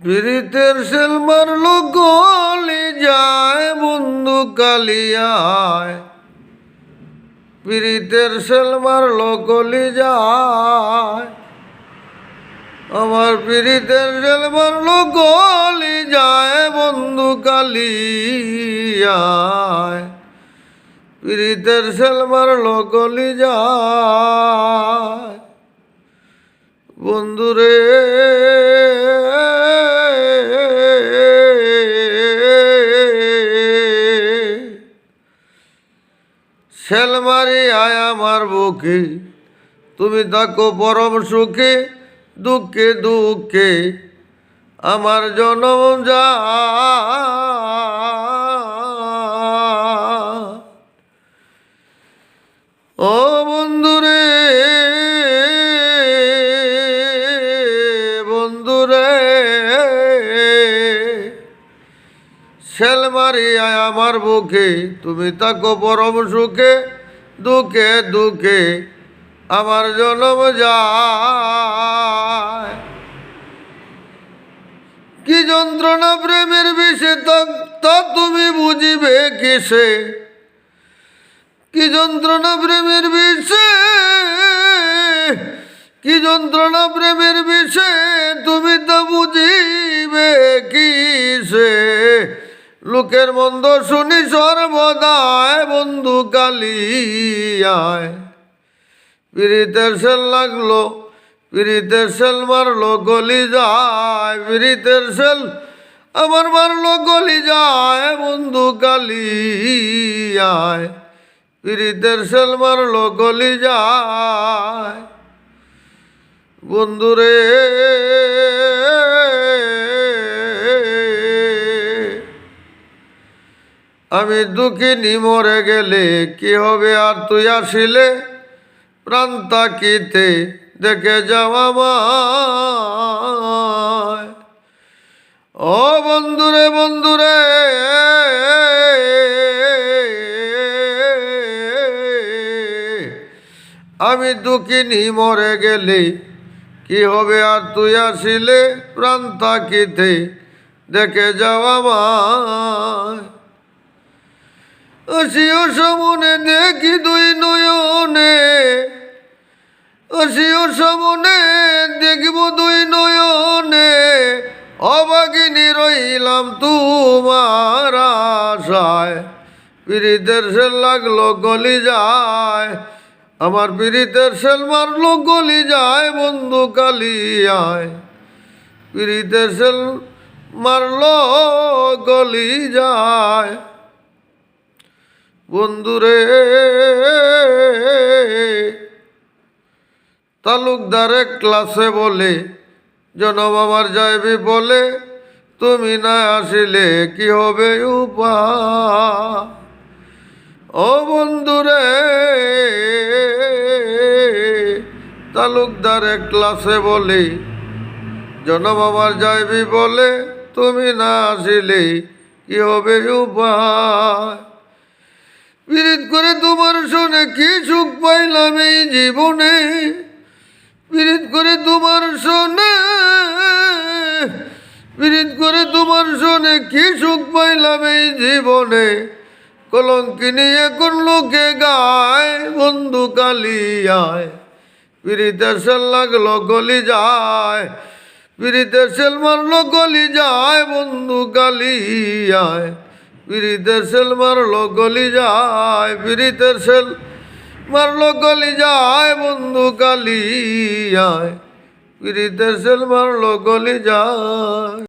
প্রীতের sell মারলো গলি যায় বন্ধু কালিয়ায় প্রীতের সেল মারলো গলি যায়, আমার প্রীতের সেল মারলো গলি যায় বন্ধু কালিয়ায় প্রীতের সেল মারলো গলি যায়, বন্ধুরে সেলমারি আয় আমার বুকে। তুমি থাকো পরম সুখে দুঃখে দুঃখে। আমার জনম যা সেলমারি আয় আমার বুকে, তুমি তাকো পরম সুখে, দুঃখে দুঃখে আমার জনম যায়। কি যন্ত্রণা প্রেমের বিষে তা- তুমি বুঝিবে কিসে? কি যন্ত্রণা প্রেমের বিষে, কি যন্ত্রণা প্রেমের বিষে তুমি তো বুঝিবে কিসে লোকের মন্দ শুনি সর্বদায়, বন্ধু কালিয়ায় পিড়িতের সেল লাগল, পিড়িতের সেল মারলো, গলি যায়। পিড়িতের সেল আমার মারলো, গলি যায়, বন্ধু কালিয়ায় পিড়িতের সেল মারলো, গলি যায়। বন্ধুরে আমি দুঃখিনী মরে গেলে কি হবে আর তুই আসিলে? প্রাণ তাকিতে দেখে যাওয়া ও বন্ধুরে বন্ধুরে, আমি দুঃখিনী মরে গেলে কি হবে আর তুই আসিলে? প্রাণ তাকিতে দেখে যাওয়া মায় আসিও সমনে দেখি দুই নয়নে। আসিও সমনে দেখব দুই নয়নে। অবাগিনী রইলাম তোমার আশায়। পিড়িতের সেল লাগল, গলি যায়। আমার পিড়িতের সেল মারলো, গলি যায়, বন্ধু কালিয়ায় পিড়িতের সেল মারলো, গলি যায়। বন্ধুরে, তালুকদারে ক্লাসে বলে, জনম যাইবি বলে তুমি না আসিলে কি হবে উপা? ও বন্ধুরে, তালুকদারে ক্লাসে বলে, জনম যাইবি বলে তুমি না আসিলে কি হবে উপায় পীড়িত করে তোমার শোনে কি সুখ পাইলাম এই জীবনে? পীড়িত করে তোমার শোনে পীড়িত করে তোমার শোনে কি সুখ পাইলাম এই জীবনে? কলঙ্কিনী এখন লোকে গায়, বন্ধু কালিয়ায়। পীড়িতের সেল লাগল, গলি যায়। পীড়িতের সেল মারলো, গলি যায়, বন্ধু কালিয়ায়। পীড়িতের সেল মারলো গলি যায়, বিরিতের সেল মারলো গলি যায়, বন্ধু কালি আয় বিরিতের সেল মারলো গলি যায়।